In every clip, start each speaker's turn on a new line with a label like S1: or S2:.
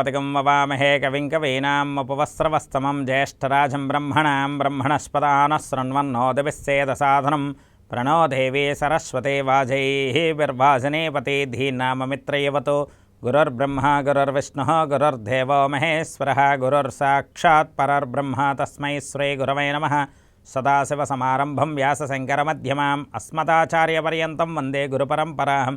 S1: पतिकं ववामहे कविं कवीनाम् उपवस्त्रवस्तमं ज्येष्ठराजं ब्रह्मणां ब्रह्मणस्पदानः प्रणो देवी सरस्वते वाजैः बिर्भाजने पतेधीनाममित्रयवतो गुरुर्ब्रह्मा, गुरुर्विष्णुः, गुरुर्देवो महेश्वरः, गुरुर्साक्षात् परर्ब्रह्मा तस्मै श्री गुरवे नमः। सदाशिवसमारम्भं व्यासशङ्करमध्यमाम् अस्मदाचार्यपर्यन्तं वंदे गुरुपरम्पराम्।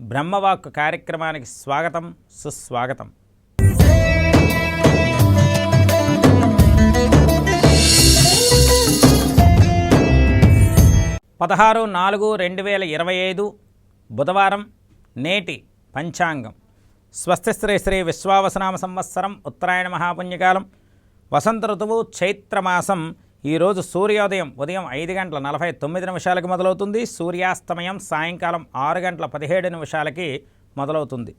S1: బ్రహ్మవాక్ కార్యక్రమానికి స్వాగతం సుస్వాగతం. పదహారు నాలుగు రెండు వేల ఇరవై ఐదు బుధవారం నేటి పంచాంగం. స్వస్తి శ్రీ శ్రీ విశ్వావసనామ సంవత్సరం ఉత్తరాయణ మహాపుణ్యకాలం వసంత ఋతువు చైత్రమాసం ఈరోజు సూర్యోదయం ఉదయం ఐదు గంటల నలభై తొమ్మిది నిమిషాలకి మొదలవుతుంది. సూర్యాస్తమయం సాయంకాలం ఆరు గంటల పదిహేడు నిమిషాలకి మొదలవుతుంది.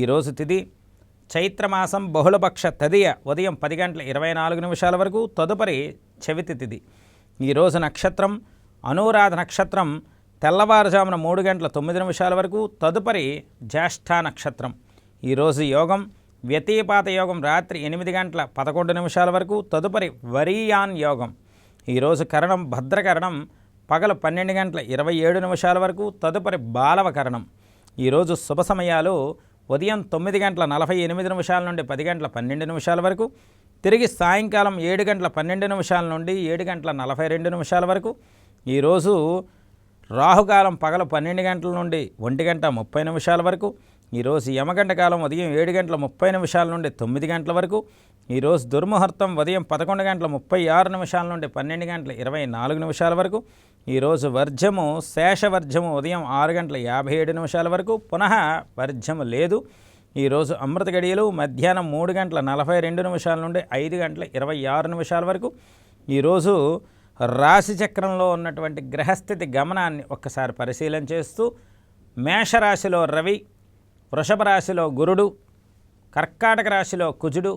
S1: ఈరోజు తిథి చైత్రమాసం బహుళపక్ష తదియ ఉదయం పది గంటల ఇరవై నాలుగు నిమిషాల వరకు తదుపరి చవితి తిథి ఈరోజు నక్షత్రం అనురాధ నక్షత్రం తెల్లవారుజామున మూడు గంటల తొమ్మిది నిమిషాల వరకు తదుపరి జ్యేష్ఠ నక్షత్రం. ఈరోజు యోగం వ్యతిపాత యోగం రాత్రి ఎనిమిది గంటల పదకొండు నిమిషాల వరకు తదుపరి వరీయాన్ యోగం. ఈరోజు కరణం భద్రకరణం పగలు పన్నెండు గంటల ఇరవై ఏడు నిమిషాల వరకు తదుపరి బాలవ కరణం ఈరోజు శుభ సమయాలు ఉదయం తొమ్మిది గంటల నలభై ఎనిమిది నిమిషాల నుండి పది గంటల పన్నెండు నిమిషాల వరకు తిరిగి సాయంకాలం ఏడు గంటల పన్నెండు నిమిషాల నుండి ఏడు గంటల నలభై రెండు నిమిషాల వరకు ఈరోజు రాహుకాలం పగల పన్నెండు గంటల నుండి ఒంటి గంట ముప్పై నిమిషాల వరకు ఈరోజు యమగంట కాలం ఉదయం ఏడు గంటల ముప్పై నిమిషాల నుండి తొమ్మిది గంటల వరకు ఈరోజు దుర్ముహూర్తం ఉదయం పదకొండు గంటల ముప్పై ఆరు నిమిషాల నుండి పన్నెండు గంటల ఇరవై నాలుగు నిమిషాల వరకు ఈరోజు వర్జము శేషవర్జము ఉదయం ఆరు గంటల యాభై ఏడు నిమిషాల వరకు పునః వర్జము లేదు. ఈరోజు అమృత గడియలు మధ్యాహ్నం మూడు గంటల నలభై రెండు నిమిషాల నుండి ఐదు గంటల ఇరవై ఆరు నిమిషాల వరకు. ఈరోజు రాశి చక్రంలో ఉన్నటువంటి గ్రహస్థితి గమనాన్ని ఒక్కసారి పరిశీలన చేస్తూ మేషరాశిలో రవి వృషభ రాశిలో గురుడు కర్కాటక రాశిలో కుజుడు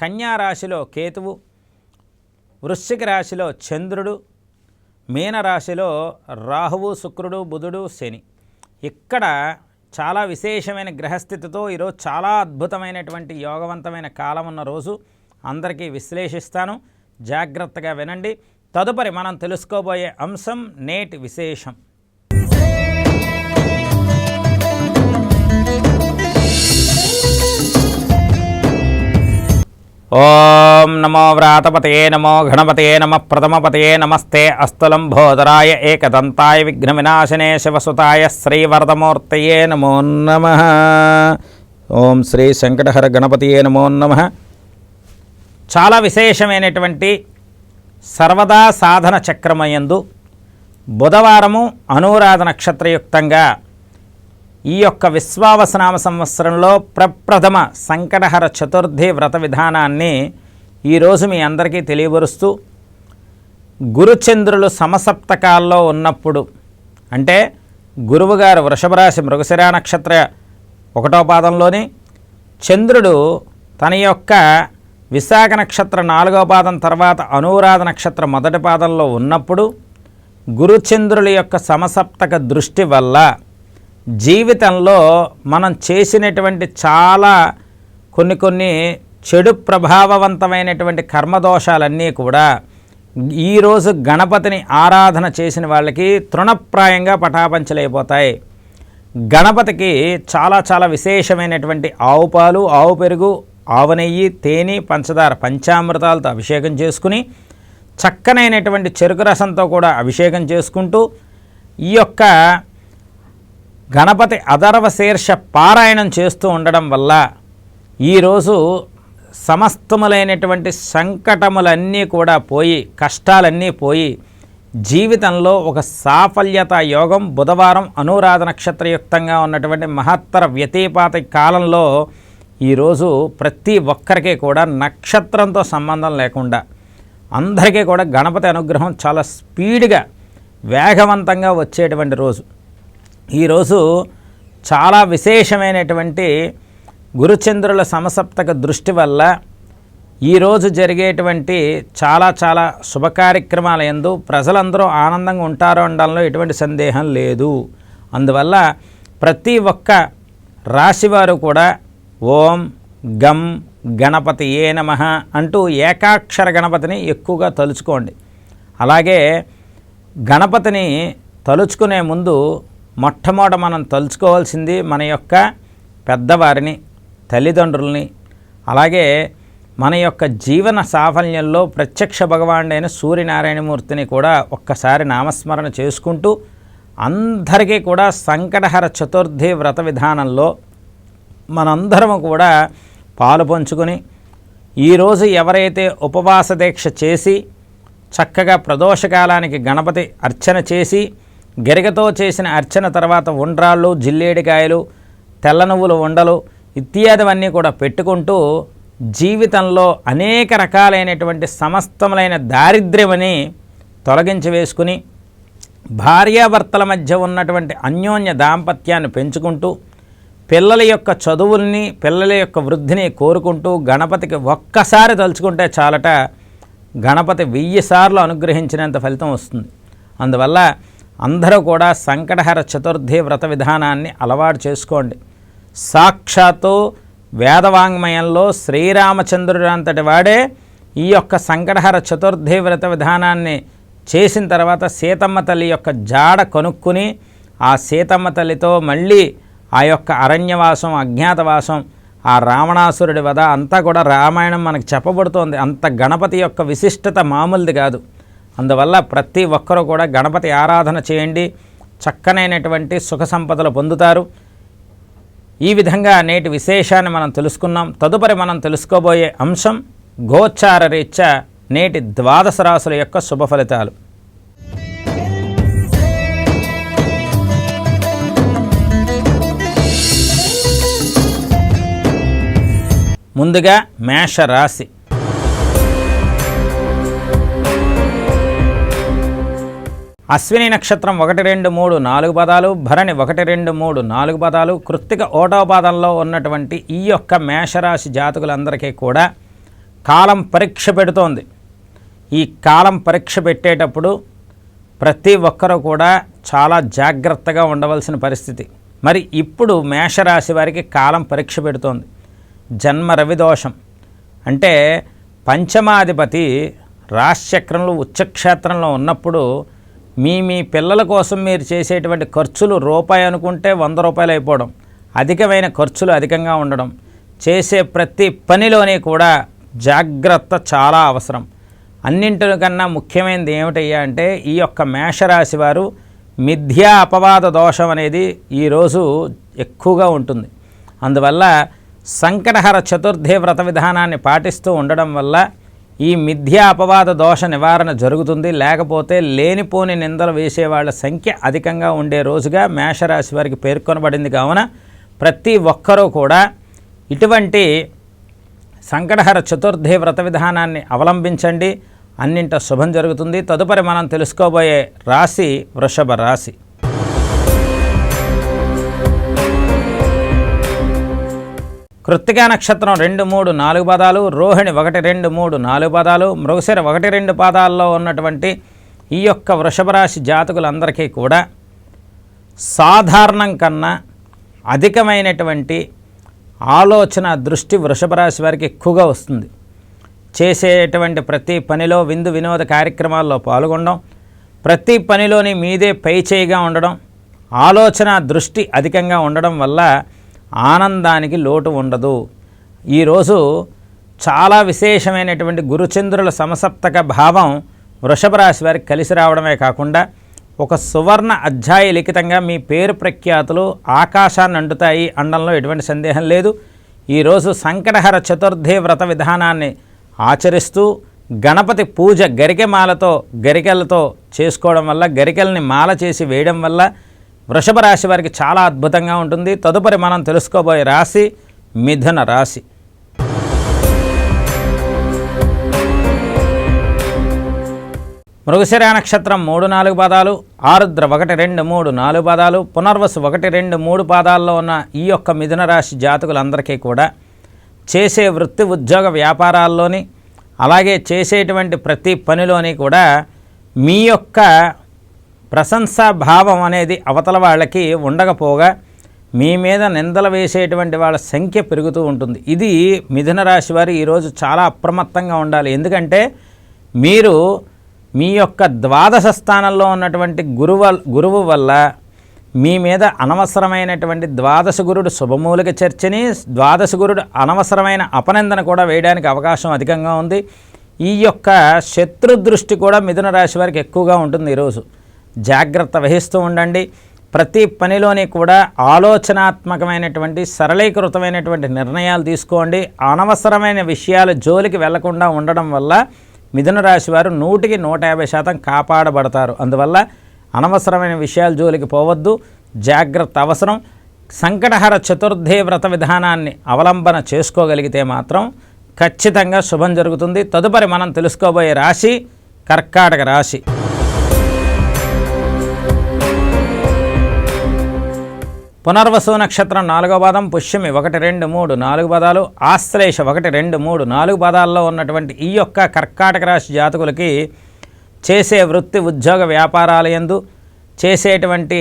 S1: కన్యా రాశిలో కేతువు వృశ్చిక రాశిలో చంద్రుడు మీనరాశిలో రాహువు శుక్రుడు బుధుడు శని. ఇక్కడ చాలా విశేషమైన గ్రహస్థితితో ఈరోజు చాలా అద్భుతమైనటువంటి యోగవంతమైన కాలం ఉన్న రోజు. అందరికీ విశ్లేషిస్తాను. జాగ్రత్తగా వినండి. తదుపరి మనం తెలుసుకోబోయే అంశం నేటి విశేషం. ఓం నమో వ్రాతపతయే నమో గణపతయే నమ ప్రథమపతయే నమస్తే అస్తులంబోదరాయ ఏకదంతాయ విఘ్న వినాశనే శివసుతాయ శ్రీవరదమూర్తయే నమో నమ. ఓం శ్రీ శంకటహర గణపతియే నమో నమ. చాలా విశేషమైనటువంటి సర్వదా సాధన చక్రమయందు బుధవారము అనురాధ నక్షత్రయుక్తంగా ఈ యొక్క విశ్వావసనామ సంవత్సరంలో ప్రప్రథమ సంకటహర చతుర్థి వ్రత విధానాన్ని ఈరోజు మీ అందరికీ తెలియబరుస్తూ గురుచంద్రులు సమసప్తకాల్లో ఉన్నప్పుడు అంటే గురువుగారు వృషభరాశి మృగశిరా నక్షత్ర ఒకటో పాదంలోని చంద్రుడు తన యొక్క విశాఖ నక్షత్ర నాలుగో పాదం తర్వాత అనురాధ నక్షత్ర మొదటి పాదంలో ఉన్నప్పుడు గురుచంద్రుల యొక్క సమసప్తక దృష్టి వల్ల జీవితంలో మనం చేసినటువంటి చాలా కొన్ని కొన్ని చెడు ప్రభావవంతమైనటువంటి కర్మదోషాలన్నీ కూడా ఈరోజు గణపతిని ఆరాధన చేసిన వాళ్ళకి తృణప్రాయంగా పటాపంచలైపోతాయి. గణపతికి చాలా చాలా విశేషమైనటువంటి ఆవు పాలు ఆవు పెరుగు ఆవు నెయ్యి తేనె పంచదార పంచామృతాలతో అభిషేకం చేసుకుని చక్కనైనటువంటి చెరుకు రసంతో కూడా అభిషేకం చేసుకుంటూ ఈ యొక్క గణపతి అదర్వ శీర్ష పారాయణం చేస్తూ ఉండడం వల్ల ఈరోజు సమస్తములైనటువంటి సంకటములన్నీ కూడా పోయి కష్టాలన్నీ పోయి జీవితంలో ఒక సాఫల్యత యోగం బుధవారం అనురాధ నక్షత్రయుక్తంగా ఉన్నటువంటి మహత్తర వ్యతిపాత కాలంలో ఈరోజు ప్రతి ఒక్కరికి కూడా నక్షత్రంతో సంబంధం లేకుండా అందరికీ కూడా గణపతి అనుగ్రహం చాలా స్పీడ్గా వేగవంతంగా వచ్చేటువంటి రోజు. ఈరోజు చాలా విశేషమైనటువంటి గురుచంద్రుల సమసప్తక దృష్టి వల్ల ఈరోజు జరిగేటువంటి చాలా చాలా శుభకార్యక్రమాల ఎందు ప్రజలందరూ ఆనందంగా ఉంటారు అనడంలో ఎటువంటి సందేహం లేదు. అందువల్ల ప్రతి ఒక్క రాశివారు కూడా ఓం గం గణపతి ఏ నమ అంటూ ఏకాక్షర గణపతిని ఎక్కువగా తలుచుకోండి. అలాగే గణపతిని తలుచుకునే ముందు మొట్టమొదట మనం తలుచుకోవాల్సింది మన యొక్క పెద్దవారిని తల్లిదండ్రుల్ని అలాగే మన యొక్క జీవన సాఫల్యంలో ప్రత్యక్ష భగవానుడైన సూర్యనారాయణమూర్తిని కూడా ఒక్కసారి నామస్మరణ చేసుకుంటూ అందరికీ కూడా సంకటహర చతుర్థి వ్రత విధానంలో మనందరము కూడా పాలు పంచుకొని ఈరోజు ఎవరైతే ఉపవాస దీక్ష చేసి చక్కగా ప్రదోషకాలానికి గణపతి అర్చన చేసి గరిగతో చేసిన అర్చన తర్వాత ఉండ్రాళ్ళు జిల్లేడికాయలు తెల్ల నువ్వులు ఉండలు ఇత్యాదివన్నీ కూడా పెట్టుకుంటూ జీవితంలో అనేక రకాలైనటువంటి సమస్తములైన దారిద్ర్యమని తొలగించి వేసుకుని భార్యాభర్తల మధ్య ఉన్నటువంటి అన్యోన్య దాంపత్యాన్ని పెంచుకుంటూ పిల్లల యొక్క చదువుల్ని పిల్లల యొక్క వృద్ధిని కోరుకుంటూ గణపతికి ఒక్కసారి తలుచుకుంటే చాలట గణపతి వెయ్యి సార్లు అనుగ్రహించినంత ఫలితం వస్తుంది. అందువల్ల అందరూ కూడా సంకటహర చతుర్థి వ్రత విధానాన్ని అలవాటు చేసుకోండి. సాక్షాత్తు వేదవాంగ్మయంలో శ్రీరామచంద్రుడు అంతటి వాడే ఈ యొక్క సంకటహర చతుర్థి వ్రత విధానాన్ని చేసిన తర్వాత సీతమ్మ తల్లి యొక్క జాడ కొనుక్కుని ఆ సీతమ్మ తల్లితో మళ్ళీ ఆ యొక్క అరణ్యవాసం అజ్ఞాతవాసం ఆ రావణాసురుడి వధ అంతా కూడా రామాయణం మనకు చెప్పబడుతోంది. అంత గణపతి యొక్క విశిష్టత మామూలుది కాదు. అందువల్ల ప్రతి ఒక్కరూ కూడా గణపతి ఆరాధన చేయండి. చక్కనైనటువంటి సుఖ సంపదలు పొందుతారు. ఈ విధంగా నేటి విశేషాన్ని మనం తెలుసుకున్నాం. తదుపరి మనం తెలుసుకోబోయే అంశం గోచార రీత్యా నేటి ద్వాదశ రాశుల యొక్క శుభ ఫలితాలు. ముందుగా మేష అశ్విని నక్షత్రం ఒకటి రెండు మూడు నాలుగు పదాలు భరణి ఒకటి రెండు మూడు నాలుగు పదాలు కృత్తిక ఓటో పాదంలో ఉన్నటువంటి ఈ యొక్క మేషరాశి జాతకులందరికీ కూడా కాలం పరీక్ష పెడుతోంది. ఈ కాలం పరీక్ష పెట్టేటప్పుడు ప్రతి ఒక్కరూ కూడా చాలా జాగ్రత్తగా ఉండవలసిన పరిస్థితి. మరి ఇప్పుడు మేషరాశి వారికి కాలం పరీక్ష పెడుతోంది. జన్మ రవిదోషం అంటే పంచమాధిపతి రాశిచక్రంలో ఉచ్చక్షేత్రంలో ఉన్నప్పుడు మీ మీ పిల్లల కోసం మీరు చేసేటువంటి ఖర్చులు రూపాయి అనుకుంటే వంద రూపాయలు అయిపోవడం. అధికమైన ఖర్చులు అధికంగా ఉండడం. చేసే ప్రతి పనిలోని కూడా జాగ్రత్త చాలా అవసరం. అన్నింటికన్నా ముఖ్యమైనది ఏమిటయ్యా అంటే ఈ యొక్క మేషరాశి వారు మిథ్యా అపవాద దోషం అనేది ఈరోజు ఎక్కువగా ఉంటుంది. అందువల్ల సంకటహర చతుర్థి వ్రత విధానాన్ని పాటిస్తూ ఉండడం వల్ల ఈ మిథ్యా అపవాద దోష నివారణ జరుగుతుంది. లేకపోతే లేనిపోని నిందలు వేసే వాళ్ళ సంఖ్య అధికంగా ఉండే రోజుగా మేషరాశి వారికి పేర్కొనబడింది కావున ప్రతి ఒక్కరూ కూడా ఇటువంటి సంకటహర చతుర్థి వ్రత విధానాన్ని అవలంబించండి. అన్నింట శుభం జరుగుతుంది. తదుపరి మనం తెలుసుకోబోయే రాశి వృషభ రాశి. కృత్తికా నక్షత్రం రెండు మూడు నాలుగు పదాలు రోహిణి ఒకటి రెండు మూడు నాలుగు పదాలు మృగశిర ఒకటి రెండు పాదాల్లో ఉన్నటువంటి ఈ యొక్క వృషభ రాశి జాతకులందరికీ కూడా సాధారణం కన్నా అధికమైనటువంటి ఆలోచన దృష్టి వృషభ రాశి వారికి ఎక్కువగా వస్తుంది. చేసేటువంటి ప్రతి పనిలో విందు వినోద కార్యక్రమాల్లో పాల్గొనడం ప్రతి పనిలోని మీదే పై చేయిగా ఉండడం ఆలోచన దృష్టి అధికంగా ఉండడం వల్ల ఆనందానికి లోటు ఉండదు. ఈరోజు చాలా విశేషమైనటువంటి గురుచంద్రుల సమసప్తక భావం వృషభ రాశి వారికి కలిసి రావడమే కాకుండా ఒక సువర్ణ అధ్యాయ లిఖితంగా మీ పేరు ప్రఖ్యాతులు ఆకాశాన్ని అంటుతాయి అండంలో ఎటువంటి సందేహం లేదు. ఈరోజు సంకటహర చతుర్థి వ్రత విధానాన్ని ఆచరిస్తూ గణపతి పూజ గరికెమాలతో గరికెలతో చేసుకోవడం వల్ల గరికెల్ని మాల చేసి వేయడం వల్ల వృషభ రాశి వారికి చాలా అద్భుతంగా ఉంటుంది. తదుపరి మనం తెలుసుకోబోయే రాశి మిథున రాశి. మృగశిరా నక్షత్రం మూడు నాలుగు పాదాలు ఆరుద్ర ఒకటి రెండు మూడు నాలుగు పాదాలు పునర్వసు ఒకటి రెండు మూడు పాదాల్లో ఉన్న ఈ యొక్క మిథున రాశి జాతకులందరికీ కూడా చేసే వృత్తి ఉద్యోగ వ్యాపారాల్లోని అలాగే చేసేటువంటి ప్రతి పనిలోని కూడా మీ యొక్క ప్రశంసా భావం అనేది అవతల వాళ్ళకి ఉండకపోగా మీ మీద నిందలు వేసేటువంటి వాళ్ళ సంఖ్య పెరుగుతూ ఉంటుంది. ఇది మిథున రాశి వారు ఈరోజు చాలా అప్రమత్తంగా ఉండాలి. ఎందుకంటే మీరు మీ యొక్క ద్వాదశ స్థానంలో ఉన్నటువంటి గురువ గురువు వల్ల మీ మీద అనవసరమైనటువంటి ద్వాదశ గురుడు శుభమూలిక చర్చని ద్వాదశ గురుడు అనవసరమైన అపనందన కూడా వేయడానికి అవకాశం అధికంగా ఉంది. ఈ యొక్క శత్రు దృష్టి కూడా మిథున రాశి వారికి ఎక్కువగా ఉంటుంది ఈరోజు. జాగ్రత్త వహిస్తూ ఉండండి. ప్రతి పనిలోని కూడా ఆలోచనాత్మకమైనటువంటి సరళీకృతమైనటువంటి నిర్ణయాలు తీసుకోండి. అనవసరమైన విషయాలు జోలికి వెళ్ళకుండా ఉండడం వల్ల మిథున రాశి వారు నూటికి నూట యాభై శాతం కాపాడబడతారు. అందువల్ల అనవసరమైన విషయాలు జోలికి పోవద్దు. జాగ్రత్త అవసరం. సంకటహర చతుర్థి వ్రత విధానాన్ని అవలంబన చేసుకోగలిగితే మాత్రం ఖచ్చితంగా శుభం జరుగుతుంది. తదుపరి మనం తెలుసుకోబోయే రాశి కర్కాటక రాశి. పునర్వసు నక్షత్రం నాలుగో పాదం పుష్యమి ఒకటి రెండు మూడు నాలుగు పదాలు ఆశ్లేష ఒకటి రెండు మూడు నాలుగు పదాల్లో ఉన్నటువంటి ఈ యొక్క కర్కాటక రాశి జాతకులకి చేసే వృత్తి ఉద్యోగ వ్యాపారాల యందు చేసేటువంటి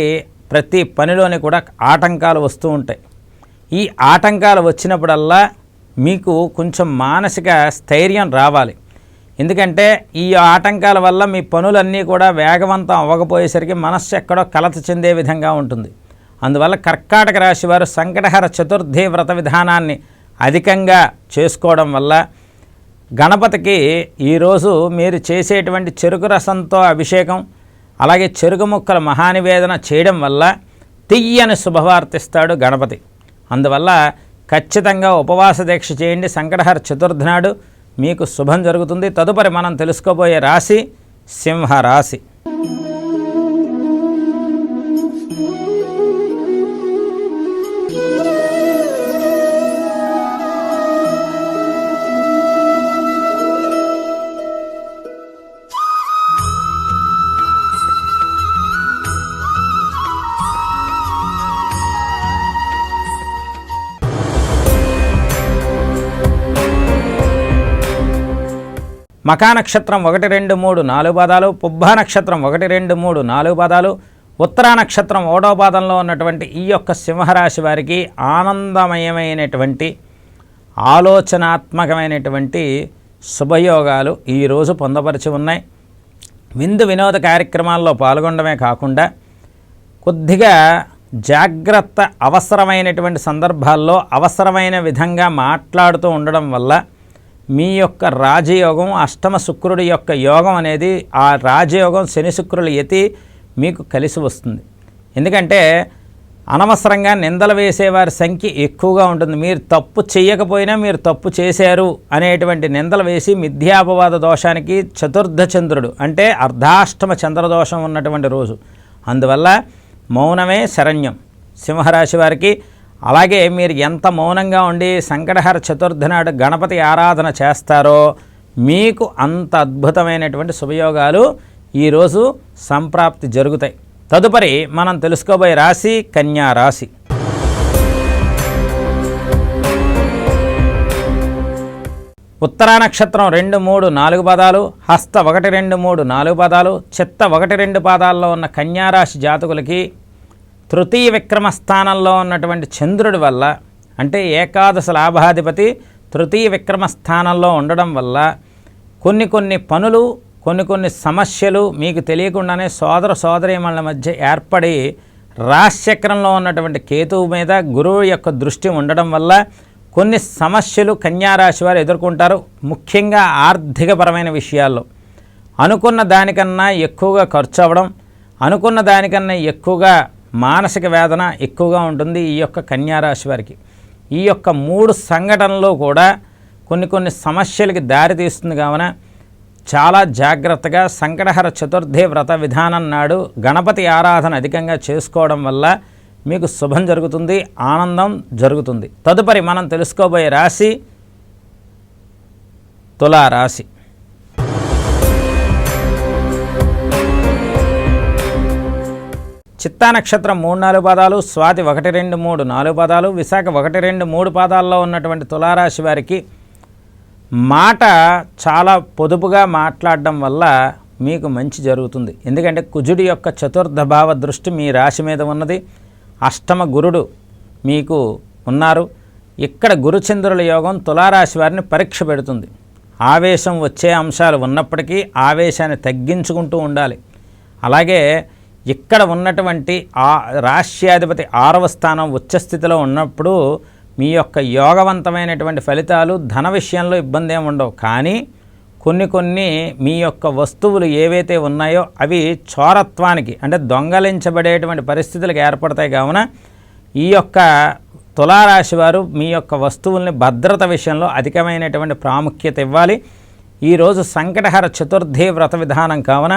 S1: ప్రతి పనిలోని కూడా ఆటంకాలు వస్తూ ఉంటాయి. ఈ ఆటంకాలు వచ్చినప్పుడల్లా మీకు కొంచెం మానసిక స్థైర్యం రావాలి. ఎందుకంటే ఈ ఆటంకాల వల్ల మీ పనులన్నీ కూడా వేగవంతం అవ్వకపోయేసరికి మనస్సు ఎక్కడో కలత చెందే విధంగా ఉంటుంది. అందువల్ల కర్కాటక రాశి వారు సంకటహర చతుర్థి వ్రత విధానాన్ని అధికంగా చేసుకోవడం వల్ల గణపతికి ఈరోజు మీరు చేసేటువంటి చెరుకు రసంతో అభిషేకం అలాగే చెరుకు ముక్కల మహానివేదన చేయడం వల్ల తియ్యని శుభవార్తిస్తాడు గణపతి. అందువల్ల ఖచ్చితంగా ఉపవాస దీక్ష చేయండి. సంకటహర చతుర్థి నాడు మీకు శుభం జరుగుతుంది. తదుపరి మనం తెలుసుకోబోయే రాశి సింహరాశి. మకా నక్షత్రం ఒకటి రెండు మూడు నాలుగు పాదాలు పుబ్బ నక్షత్రం ఒకటి రెండు మూడు నాలుగు పాదాలు ఉత్తరా నక్షత్రం ఓడో పాదంలో ఉన్నటువంటి ఈ యొక్క సింహరాశి వారికి ఆనందమయమైనటువంటి ఆలోచనాత్మకమైనటువంటి శుభయోగాలు ఈరోజు పొందపరిచి ఉన్నాయి. విందు వినోద కార్యక్రమాల్లో పాల్గొనడమే కాకుండా కొద్దిగా జాగ్రత్త అవసరమైనటువంటి సందర్భాల్లో అవసరమైన విధంగా మాట్లాడుతూ ఉండడం వల్ల మీ యొక్క రాజయోగం అష్టమ శుక్రుడి యొక్క యోగం అనేది ఆ రాజయోగం శని శుక్రుల యతి మీకు కలిసి వస్తుంది. ఎందుకంటే అనవసరంగా నిందలు వేసేవారి సంఖ్య ఎక్కువగా ఉంటుంది. మీరు తప్పు చేయకపోయినా మీరు తప్పు చేశారు అనేటువంటి నిందలు వేసి మిథ్యాపవాద దోషానికి చతుర్థ చంద్రుడు అంటే అర్ధాష్టమ చంద్రదోషం ఉన్నటువంటి రోజు. అందువల్ల మౌనమే శరణ్యం. సింహరాశి వారికి అలాగే మీరు ఎంత మౌనంగా ఉండి సంకటహర చతుర్థి నాడు గణపతి ఆరాధన చేస్తారో మీకు అంత అద్భుతమైనటువంటి శుభయోగాలు ఈరోజు సంప్రాప్తి జరుగుతాయి. తదుపరి మనం తెలుసుకోబోయే రాశి కన్యా రాశి. ఉత్తరా నక్షత్రం రెండు మూడు నాలుగు పదాలు హస్త ఒకటి రెండు మూడు నాలుగు పదాలు చిత్త ఒకటి రెండు పాదాల్లో ఉన్న కన్యారాశి జాతకులకి తృతీయ విక్రమ స్థానంలో ఉన్నటువంటి చంద్రుడి వల్ల అంటే ఏకాదశ లాభాధిపతి తృతీయ విక్రమ స్థానంలో ఉండడం వల్ల కొన్ని కొన్ని పనులు కొన్ని కొన్ని సమస్యలు మీకు తెలియకుండానే సోదర సోదరీమణుల మధ్య ఏర్పడి రాశచక్రంలో ఉన్నటువంటి కేతువు మీద గురువు యొక్క దృష్టి ఉండడం వల్ల కొన్ని సమస్యలు కన్యారాశి వారు ఎదుర్కొంటారు. ముఖ్యంగా ఆర్థికపరమైన విషయాల్లో. అనుకున్న దానికన్నా ఎక్కువగా ఖర్చు అవ్వడం అనుకున్న దానికన్నా ఎక్కువగా మానసిక వేదన ఎక్కువగా ఉంటుంది ఈ యొక్క కన్యారాశి వారికి. ఈ యొక్క మూడు సంఘటనలు కూడా కొన్ని కొన్ని సమస్యలకి దారితీస్తుంది కావున చాలా జాగ్రత్తగా సంకటహర చతుర్థి వ్రత విధానం నాడు గణపతి ఆరాధన అధికంగా చేసుకోవడం వల్ల మీకు శుభం జరుగుతుంది ఆనందం జరుగుతుంది. తదుపరి మనం తెలుసుకోబోయే రాశి తులారాశి. చిత్తా నక్షత్రం మూడు నాలుగు పాదాలు స్వాతి ఒకటి రెండు మూడు నాలుగు పాదాలు విశాఖ ఒకటి రెండు మూడు పాదాల్లో ఉన్నటువంటి తులారాశి వారికి మాట చాలా పొదుపుగా మాట్లాడడం వల్ల మీకు మంచి జరుగుతుంది. ఎందుకంటే కుజుడి యొక్క చతుర్థ భావ దృష్టి మీ రాశి మీద ఉన్నది. అష్టమ గురుడు మీకు ఉన్నారు. ఇక్కడ గురుచంద్రుల యోగం తులారాశి వారిని పరీక్ష పెడుతుంది. ఆవేశం వచ్చే అంశాలు ఉన్నప్పటికీ ఆవేశాన్ని తగ్గించుకుంటూ ఉండాలి. అలాగే ఇక్కడ ఉన్నటువంటి ఆ రాష్ట్రాధిపతి ఆరవ స్థానం ఉచ్చస్థితిలో ఉన్నప్పుడు మీ యొక్క యోగవంతమైనటువంటి ఫలితాలు ధన విషయంలో ఇబ్బంది ఏమి ఉండవు. కానీ కొన్ని కొన్ని మీ యొక్క వస్తువులు ఏవైతే ఉన్నాయో అవి చోరత్వానికి అంటే దొంగలించబడేటువంటి పరిస్థితులకు ఏర్పడతాయి. కావున ఈ యొక్క తులారాశి వారు మీ యొక్క వస్తువుల్ని భద్రత విషయంలో అధికమైనటువంటి ప్రాముఖ్యత ఇవ్వాలి. ఈరోజు సంకటహర చతుర్థి వ్రత విధానం కావున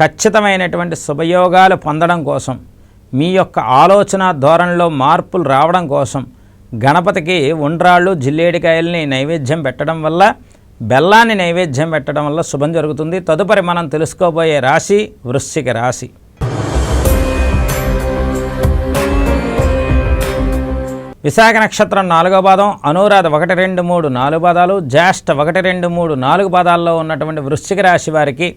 S1: ఖచ్చితమైనటువంటి శుభయోగాలు పొందడం కోసం మీ యొక్క ఆలోచన ధోరణిలో మార్పులు రావడం కోసం గణపతికి ఉండ్రాళ్ళు జిల్లేడికాయల్ని నైవేద్యం పెట్టడం వల్ల బెల్లాన్ని నైవేద్యం పెట్టడం వల్ల శుభం జరుగుతుంది. తదుపరి మనం తెలుసుకోబోయే రాశి వృశ్చిక రాశి. విశాఖ నక్షత్రం నాలుగో పాదం అనురాధ ఒకటి రెండు మూడు నాలుగు పాదాలు జ్యేష్ఠ ఒకటి రెండు మూడు నాలుగు పాదాల్లో ఉన్నటువంటి వృశ్చిక రాశి వారికి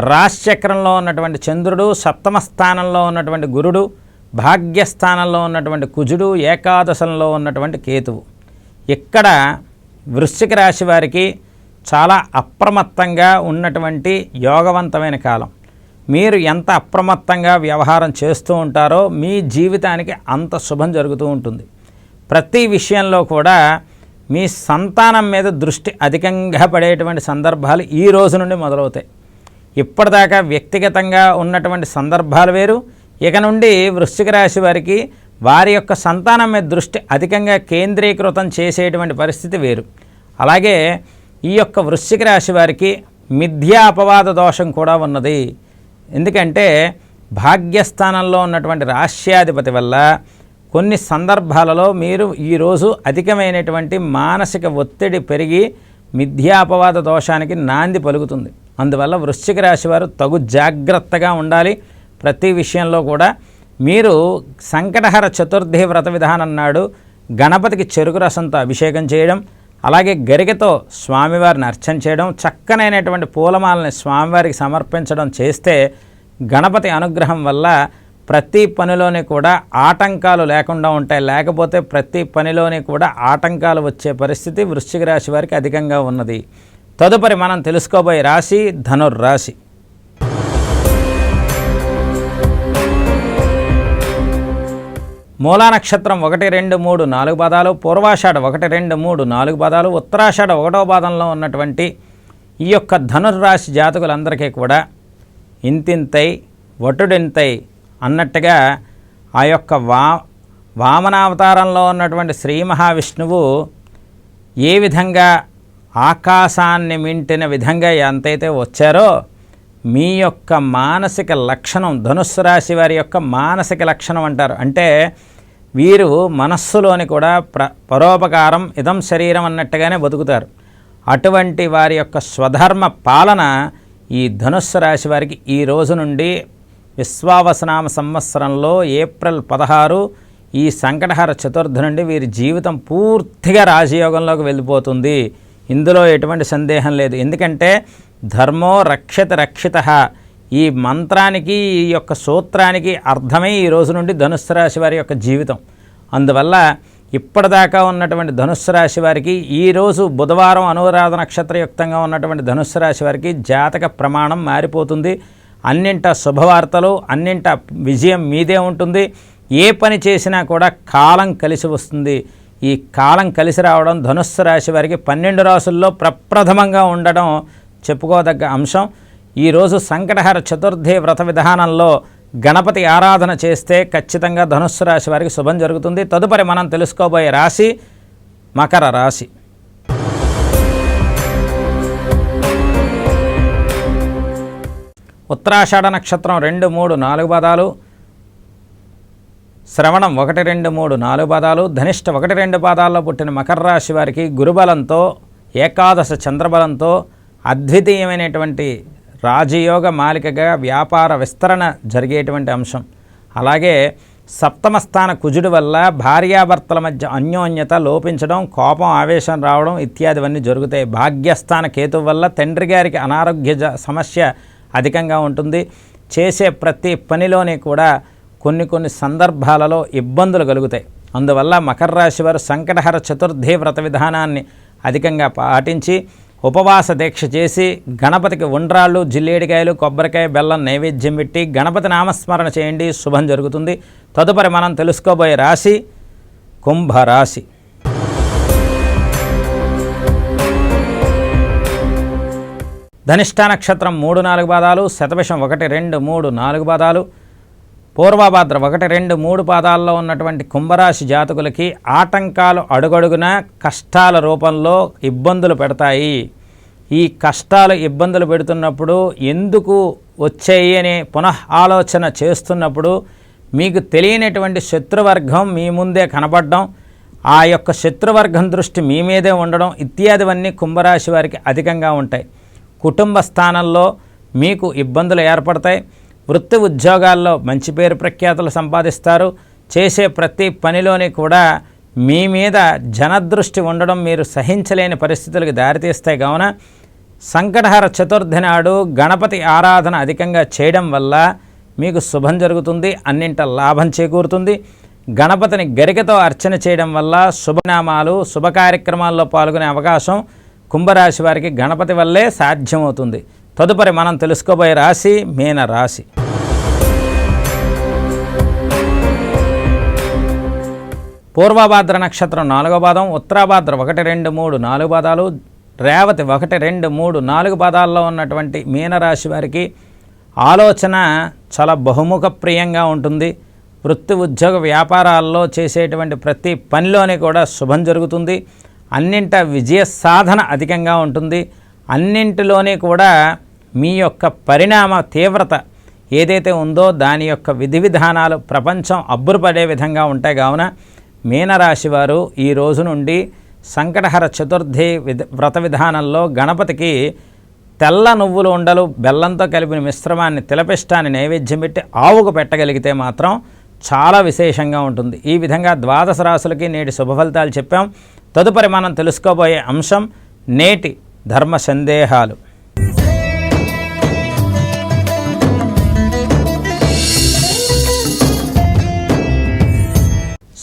S1: రాశిచక్రంలో ఉన్నటువంటి చంద్రుడు సప్తమ స్థానంలో ఉన్నటువంటి గురుడు భాగ్యస్థానంలో ఉన్నటువంటి కుజుడు ఏకాదశంలో ఉన్నటువంటి కేతువు. ఇక్కడ వృశ్చిక రాశి వారికి చాలా అప్రమత్తంగా ఉన్నటువంటి యోగవంతమైన కాలం. మీరు ఎంత అప్రమత్తంగా వ్యవహారం చేస్తూ ఉంటారో మీ జీవితానికి అంత శుభం జరుగుతూ ఉంటుంది. ప్రతి విషయంలో కూడా మీ సంతానం మీద దృష్టి అధికంగా పడేటువంటి సందర్భాలు ఈ రోజు నుండి మొదలవుతాయి. ఇప్పటిదాకా వ్యక్తిగతంగా ఉన్నటువంటి సందర్భాలు వేరు. ఇక నుండి వృశ్చిక రాశి వారికి వారి యొక్క సంతానం మీద దృష్టి అధికంగా కేంద్రీకృతం చేసేటువంటి పరిస్థితి వేరు. అలాగే ఈ యొక్క వృశ్చిక రాశి వారికి మిథ్యా అపవాద దోషం కూడా ఉన్నది. ఎందుకంటే భాగ్యస్థానంలో ఉన్నటువంటి రాష్ట్రాధిపతి వల్ల కొన్ని సందర్భాలలో మీరు ఈరోజు అధికమైనటువంటి మానసిక ఒత్తిడి పెరిగి మిథ్యాపవాద దోషానికి నాంది పలుకుతుంది. అందువల్ల వృశ్చిక రాశి వారు తగు జాగ్రత్తగా ఉండాలి. ప్రతి విషయంలో కూడా మీరు సంకటహర చతుర్థి వ్రత విధానం నాడు గణపతికి చెరుకు రసంతో అభిషేకం చేయడం అలాగే గరికతో స్వామివారిని అర్చన చేయడం చక్కనైనటువంటి పూలమాలని స్వామివారికి సమర్పించడం చేస్తే గణపతి అనుగ్రహం వల్ల ప్రతి పనిలోని కూడా ఆటంకాలు లేకుండా ఉంటాయి. లేకపోతే ప్రతి పనిలోని కూడా ఆటంకాలు వచ్చే పరిస్థితి వృశ్చిక రాశి వారికి అధికంగా ఉన్నది. తదుపరి మనం తెలుసుకోబోయే రాశి ధనుర్రాశి. మూలా నక్షత్రం ఒకటి రెండు మూడు నాలుగు పదాలు పూర్వాషాఢ ఒకటి రెండు మూడు నాలుగు పదాలు ఉత్తరాషాఢ ఒకటో పాదంలో ఉన్నటువంటి ఈ యొక్క ధనుర్రాశి జాతకులందరికీ కూడా ఇంతింతై వటుడింతై అన్నట్టుగా ఆ యొక్క వా వామనావతారంలో ఉన్నటువంటి శ్రీ మహావిష్ణువు ఏ విధంగా ఆకాశాన్ని మింటిన విధంగా ఎంతైతే వచ్చారో మీ యొక్క మానసిక లక్షణం ధనుస్సు రాశి వారి యొక్క మానసిక లక్షణం అంటారు. అంటే వీరు మనస్సులోని కూడా ప్ర పరోపకారం ఇదం శరీరం అన్నట్టుగానే బతుకుతారు. అటువంటి వారి యొక్క స్వధర్మ పాలన ఈ ధనుస్సు రాశి వారికి ఈ రోజు నుండి విశ్వావసనామ సంవత్సరంలో ఏప్రిల్ పదహారు ఈ సంకటహార చతుర్థి నుండి వీరి జీవితం పూర్తిగా రాజయోగంలోకి వెళ్ళిపోతుంది. ఇందులో ఎటువంటి సందేహం లేదు. ఎందుకంటే ధర్మో రక్షత రక్షిత. ఈ మంత్రానికి ఈ యొక్క సూత్రానికి అర్థమే ఈ రోజు నుండి ధనుస్సు రాశి వారి యొక్క జీవితం. అందువల్ల ఇప్పటిదాకా ఉన్నటువంటి ధనుస్సు రాశి వారికి ఈరోజు బుధవారం అనురాధ నక్షత్రయుక్తంగా ఉన్నటువంటి ధనుస్సు రాశి వారికి జాతక ప్రమాణం మారిపోతుంది. అన్నింట శుభవార్తలు అన్నింట విజయం మీదే ఉంటుంది. ఏ పని చేసినా కూడా కాలం కలిసి వస్తుంది. ఈ కాలం కలిసి రావడం ధనుస్సు రాశి వారికి పన్నెండు రాసుల్లో ప్రప్రథమంగా ఉండడం చెప్పుకోదగ్గ అంశం. ఈరోజు సంకటహర చతుర్థి వ్రత విధానంలో గణపతి ఆరాధన చేస్తే ఖచ్చితంగా ధనుస్సు రాశి వారికి శుభం జరుగుతుంది. తదుపరి మనం తెలుసుకోబోయే రాశి మకర రాశి. ఉత్తరాషాఢ నక్షత్రం రెండు మూడు నాలుగు పదాలు. శ్రవణం ఒకటి రెండు మూడు నాలుగు పాదాలు ధనిష్ట ఒకటి రెండు పాదాల్లో పుట్టిన మకర రాశి వారికి గురుబలంతో ఏకాదశ చంద్రబలంతో అద్వితీయమైనటువంటి రాజయోగ మాలికగా వ్యాపార విస్తరణ జరిగేటువంటి అంశం. అలాగే సప్తమ స్థాన కుజుడి వల్ల భార్యాభర్తల మధ్య అన్యోన్యత లోపించడం కోపం ఆవేశం రావడం ఇత్యాదివన్నీ జరుగుతాయి. భాగ్యస్థాన కేతు వల్ల తండ్రి గారికి అనారోగ్య జ- సమస్య అధికంగా ఉంటుంది. చేసే ప్రతి పనిలోనే కూడా కొన్ని కొన్ని సందర్భాలలో ఇబ్బందులు కలుగుతాయి. అందువల్ల మకర రాశి వారు సంకటహర చతుర్థి వ్రత విధానాన్ని అధికంగా పాటించి ఉపవాస దీక్ష చేసి గణపతికి ఉండ్రాళ్ళు జిల్లేడికాయలు కొబ్బరికాయ బెల్లం నైవేద్యం పెట్టి గణపతి నామస్మరణ చేయండి. శుభం జరుగుతుంది. తదుపరి మనం తెలుసుకోబోయే రాశి కుంభరాశి. ధనిష్ట నక్షత్రం మూడు నాలుగు పాదాలు శతభిషం ఒకటి రెండు మూడు నాలుగు పాదాలు పూర్వభాద్ర ఒకటి రెండు మూడు పాదాల్లో ఉన్నటువంటి కుంభరాశి జాతకులకి ఆటంకాలు అడుగడుగున కష్టాల రూపంలో ఇబ్బందులు పెడతాయి. ఈ కష్టాలు ఇబ్బందులు పెడుతున్నప్పుడు ఎందుకు వచ్చాయి అనే పునః ఆలోచన చేస్తున్నప్పుడు మీకు తెలియనటువంటి శత్రువర్గం మీ ముందే కనపడడం ఆ యొక్క శత్రువర్గం దృష్టి మీ మీదే ఉండడం ఇత్యాదివన్నీ కుంభరాశి వారికి అధికంగా ఉంటాయి. కుటుంబ స్థానంలో మీకు ఇబ్బందులు ఏర్పడతాయి. వృత్తి ఉద్యోగాల్లో మంచి పేరు ప్రఖ్యాతులు సంపాదిస్తారు. చేసే ప్రతి పనిలోని కూడా మీ మీద జనదృష్టి ఉండడం మీరు సహించలేని పరిస్థితులకు దారితీస్తాయి కావున సంకటహర చతుర్థి నాడు గణపతి ఆరాధన అధికంగా చేయడం వల్ల మీకు శుభం జరుగుతుంది అన్నింట లాభం చేకూరుతుంది. గణపతిని గరికతో అర్చన చేయడం వల్ల శుభనామాలు శుభ కార్యక్రమాల్లో పాల్గొనే అవకాశం కుంభరాశి వారికి గణపతి వల్లే సాధ్యమవుతుంది. తదుపరి మనం తెలుసుకోబోయే రాశి మీన రాశి. పూర్వభాద్ర నక్షత్రం నాలుగో పాదం ఉత్తరాభాద్ర ఒకటి రెండు మూడు నాలుగు పాదాలు రేవతి ఒకటి రెండు మూడు నాలుగు పాదాల్లో ఉన్నటువంటి మీనరాశి వారికి ఆలోచన చాలా బహుముఖ ప్రియంగా ఉంటుంది. వృత్తి ఉద్యోగ వ్యాపారాల్లో చేసేటువంటి ప్రతి పనిలోనే కూడా శుభం జరుగుతుంది. అన్నింట విజయ సాధన అధికంగా ఉంటుంది. అన్నింటిలోనే కూడా మీ యొక్క పరిణామ తీవ్రత ఏదైతే ఉందో దాని యొక్క విధి విధానాలు ప్రపంచం అబ్బురపడే విధంగా ఉంటాయి. కావున మీనరాశి వారు ఈ రోజు నుండి సంకటహర చతుర్థి విధ వ్రత విధానంలో గణపతికి తెల్ల నువ్వులు ఉండలు బెల్లంతో కలిపిన మిశ్రమాన్ని తిలపిష్టాన్ని నైవేద్యం పెట్టి ఆవుకు పెట్టగలిగితే మాత్రం చాలా విశేషంగా ఉంటుంది. ఈ విధంగా ద్వాదశ రాశులకి నేటి శుభఫలితాలు చెప్పాం. తదుపరి మనం తెలుసుకోబోయే అంశం నేటి ధర్మ సందేహాలు.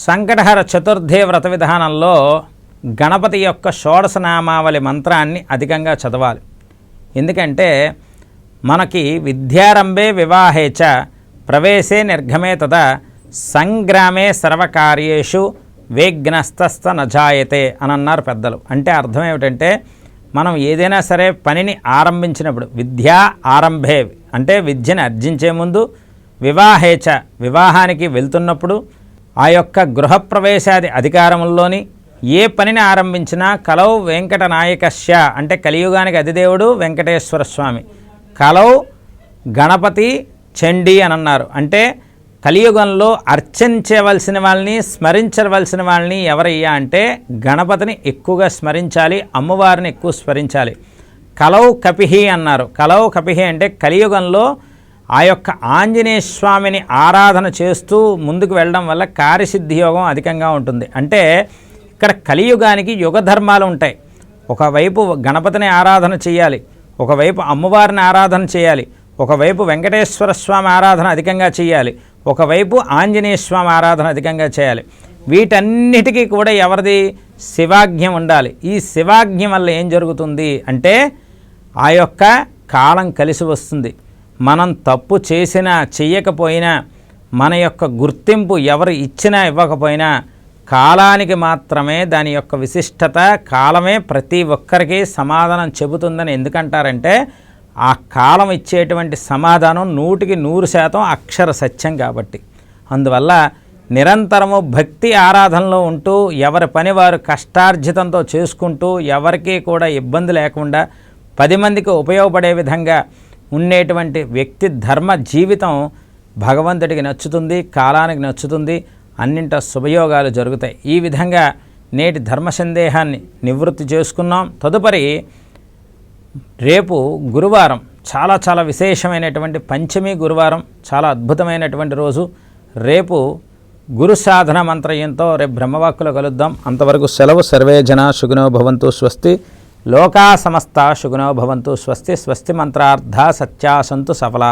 S1: సంకటహర చతుర్థి వ్రత విధానంలో గణపతి యొక్క షోడశనామావళి మంత్రాన్ని అధికంగా చదవాలి. ఎందుకంటే మనకి విద్యారంభే వివాహే చ ప్రవేశే నిర్ఘమే తదా సంగ్రామే సర్వకార్యేషు వేగ్నస్తస్త నజాయతే అని అన్నారు పెద్దలు. అంటే అర్థం ఏమిటంటే మనం ఏదైనా సరే పనిని ఆరంభించినప్పుడు విద్యా ఆరంభే అంటే విద్యను అర్జించే ముందు వివాహేచ వివాహానికి వెళ్తున్నప్పుడు ఆ యొక్క గృహప్రవేశాది అధికారంలోని ఏ పనిని ఆరంభించినా కలవు వెంకట నాయకశ్య అంటే కలియుగానికి అధిదేవుడు వెంకటేశ్వర స్వామి. కలవు గణపతి చండీ అని అన్నారు అంటే కలియుగంలో అర్చించవలసిన వాళ్ళని స్మరించవలసిన వాళ్ళని ఎవరయ్యా అంటే గణపతిని ఎక్కువగా స్మరించాలి అమ్మవారిని ఎక్కువ స్మరించాలి. కలవు కపిహి అన్నారు. కలవు కపిహి అంటే కలియుగంలో ఆ యొక్క ఆంజనేయ స్వామిని ఆరాధన చేస్తూ ముందుకు వెళ్ళడం వల్ల కార్యసిద్ధి యోగం అధికంగా ఉంటుంది. అంటే ఇక్కడ కలియుగానికి యుగ ధర్మాలు ఉంటాయి. ఒకవైపు గణపతిని ఆరాధన చేయాలి ఒకవైపు అమ్మవారిని ఆరాధన చేయాలి ఒకవైపు వెంకటేశ్వర స్వామి ఆరాధన అధికంగా చేయాలి ఒకవైపు ఆంజనేయ స్వామి ఆరాధన అధికంగా చేయాలి. వీటన్నిటికీ కూడా ఎవరిది? శివాజ్ఞం ఉండాలి. ఈ శివాజ్ఞం వల్ల ఏం జరుగుతుంది? అంటే ఆ యొక్క కాలం కలిసి వస్తుంది. మనం తప్పు చేసినా చెయ్యకపోయినా మన యొక్క గుర్తింపు ఎవరు ఇచ్చినా ఇవ్వకపోయినా కాలానికి మాత్రమే దాని యొక్క విశిష్టత కాలమే ప్రతి ఒక్కరికి సమాధానం చెబుతుందని ఎందుకంటారంటే ఆ కాలం ఇచ్చేటువంటి సమాధానం నూటికి నూరు శాతం అక్షర సత్యం కాబట్టి. అందువల్ల నిరంతరము భక్తి ఆరాధనలో ఉంటూ ఎవరి పని వారు కష్టార్జితంతో చేసుకుంటూ ఎవరికీ కూడా ఇబ్బంది లేకుండా పది మందికి ఉపయోగపడే విధంగా ఉండేటువంటి వ్యక్తి ధర్మ జీవితం భగవంతుడికి నచ్చుతుంది కాలానికి నచ్చుతుంది అన్నింట శుభయోగాలు జరుగుతాయి. ఈ విధంగా నేటి ధర్మ సందేహాన్ని నివృత్తి చేసుకున్నాం. తదుపరి రేపు గురువారం చాలా చాలా విశేషమైనటువంటి పంచమి గురువారం చాలా అద్భుతమైనటువంటి రోజు. రేపు గురు సాధన మంత్రయంతో రేపు బ్రహ్మవాక్కులు కలుద్దాం. అంతవరకు సెలవు సర్వే జన సుగుణో భవంతు స్వస్తి. లోకా సమస్త సుగుణో భవంతు స్వస్తి స్వస్తి మంత్రార్థ సత్యా సంతు సఫలా.